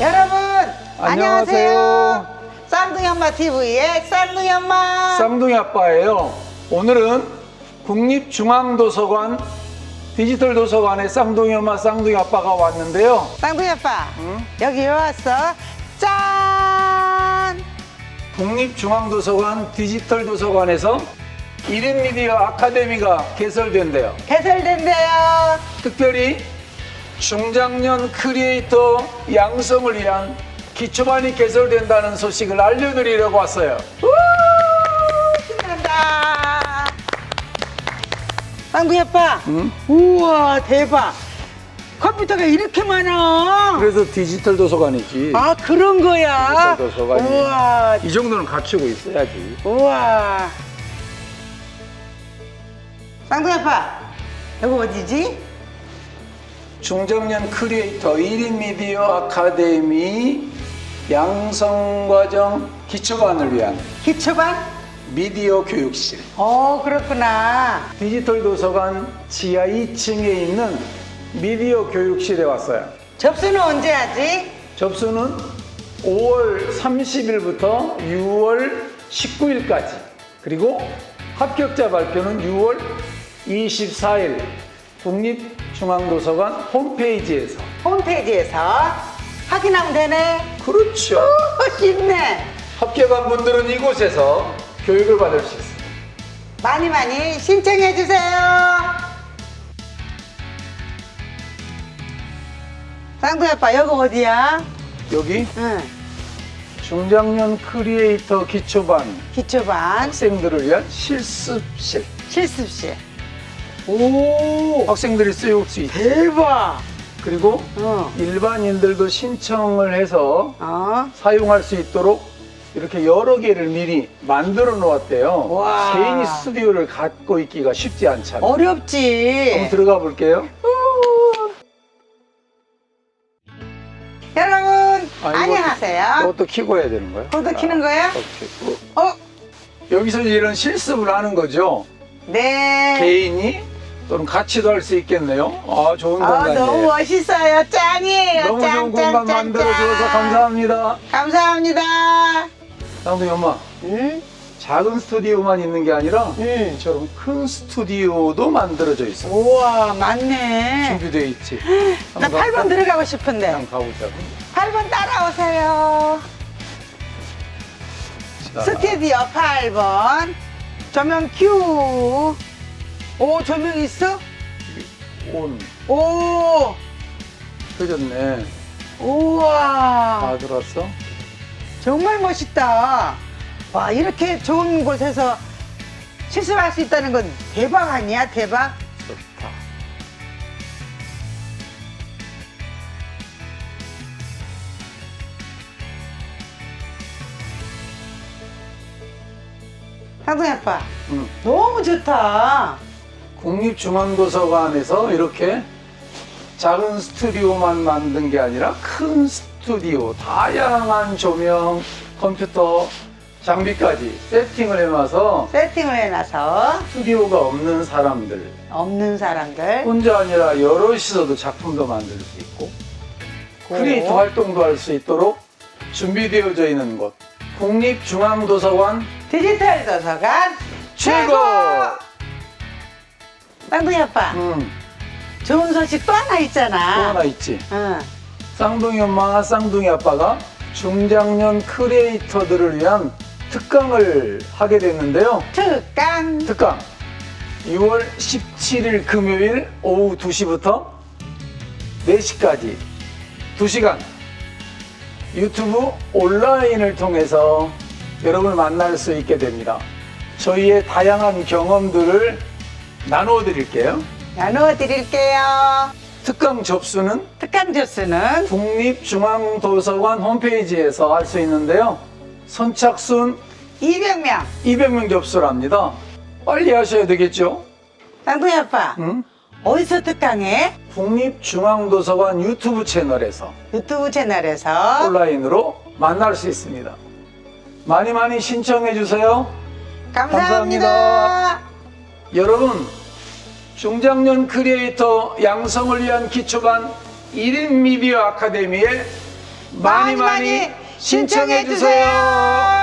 여러분 안녕하세요. 안녕하세요. 쌍둥이 엄마 TV의 쌍둥이 엄마. 쌍둥이 아빠예요. 오늘은 국립중앙도서관 디지털 도서관에 쌍둥이 엄마, 쌍둥이 아빠가 왔는데요. 쌍둥이 아빠 응? 여기 왜 왔어? 짠. 국립중앙도서관 디지털 도서관에서 1인 미디어 아카데미가 개설된대요. 개설된대요. 특별히 중장년 크리에이터 양성을 위한 기초반이 개설된다는 소식을 알려드리려고 왔어요. 우 신난다. 쌍둥이 아빠. 응? 우와 대박. 컴퓨터가 이렇게 많아. 그래서 디지털 도서관이지. 아 그런 거야. 디지털 도서관이. 우와 이 정도는 갖추고 있어야지. 우와. 쌍둥이 아빠 여기 어디지? 중장년 크리에이터 1인 미디어 아카데미 양성과정 기초반을 위한 기초반? 미디어 교육실. 어 그렇구나. 디지털 도서관 지하 2층에 있는 미디어 교육실에 왔어요. 접수는 언제 하지? 접수는 5월 30일부터 6월 19일까지. 그리고 합격자 발표는 6월 24일 국립중앙도서관 홈페이지에서. 홈페이지에서 확인하면 되네. 그렇죠. 오, 쉽네. 합격한 분들은 이곳에서 교육을 받을 수 있습니다. 많이 많이 신청해 주세요. 쌍둥이 아빠 여기 어디야? 여기 응. 중장년 크리에이터 기초반 기초반 학생들을 위한 실습실. 실습실. 오 학생들이 쓰일 수 있죠. 대박. 그리고 어. 일반인들도 신청을 해서 어. 사용할 수 있도록 이렇게 여러 개를 미리 만들어 놓았대요. 와. 개인 스튜디오를 갖고 있기가 쉽지 않잖아요. 한번 어렵지. 들어가 볼게요. 우. 여러분 아, 이거- 안녕하세요. 이것도 키고 해야 되는 거예요? 그것도 키는 거예요? 오케이. 어? 여기서 이런 실습을 하는 거죠. 네. 개인이 또는 같이도 할 수 있겠네요. 아, 좋은 아, 공간이에요. 너무 멋있어요. 짱이에요. 너무 짱, 좋은 짱, 공간 짱, 만들어 주셔서 짱. 감사합니다. 감사합니다. 쌍둥이 엄마, 응? 작은 스튜디오만 있는 게 아니라 응. 이처럼 큰 스튜디오도 만들어져 있어. 우와, 맞네. 준비되어 있지. 나 한번 8번 가- 들어가고 싶은데. 한번 가보자고. 8번 따라오세요. 자, 스튜디오 8번. 조명 큐. 오, 조명 있어? 온. 오, 펴졌네. 우와. 다 들었어? 정말 멋있다. 와, 이렇게 좋은 곳에서 실습할 수 있다는 건 대박 아니야? 대박? 좋다. 상동이 아빠, 응. 너무 좋다. 국립중앙도서관에서 이렇게 작은 스튜디오만 만든 게 아니라 큰 스튜디오, 다양한 조명, 컴퓨터, 장비까지 세팅을 해놔서 세팅을 해놔서 스튜디오가 없는 사람들, 없는 사람들. 혼자 아니라 여럿이서도 작품도 만들 수 있고 크리에이터 활동도 할 수 있도록 준비되어져 있는 곳 국립중앙도서관 디지털 도서관 최고! 쌍둥이 아빠, 음, 좋은 소식 또 하나 또 있잖아. 하나 있지 응. 쌍둥이 엄마와 쌍둥이 아빠가 중장년 크리에이터들을 위한 특강을 하게 됐는데요 특강. 특강 6월 17일 금요일 오후 2시부터 4시까지 2시간 유튜브 온라인을 통해서 여러분을 만날 수 있게 됩니다. 저희의 다양한 경험들을 나누어 드릴게요. 나누어 드릴게요. 특강 접수는 특강 접수는 국립중앙도서관 홈페이지에서 할 수 있는데요. 선착순 200명. 200명 접수를 합니다. 빨리 하셔야 되겠죠? 쌍둥이 아빠, 응? 어디서 특강해? 국립중앙도서관 유튜브 채널에서 유튜브 채널에서 온라인으로 만날 수 있습니다. 많이 많이 신청해 주세요. 감사합니다. 감사합니다. 여러분, 중장년 크리에이터 양성을 위한 기초반 1인 미디어 아카데미에 많이 많이 신청해 주세요.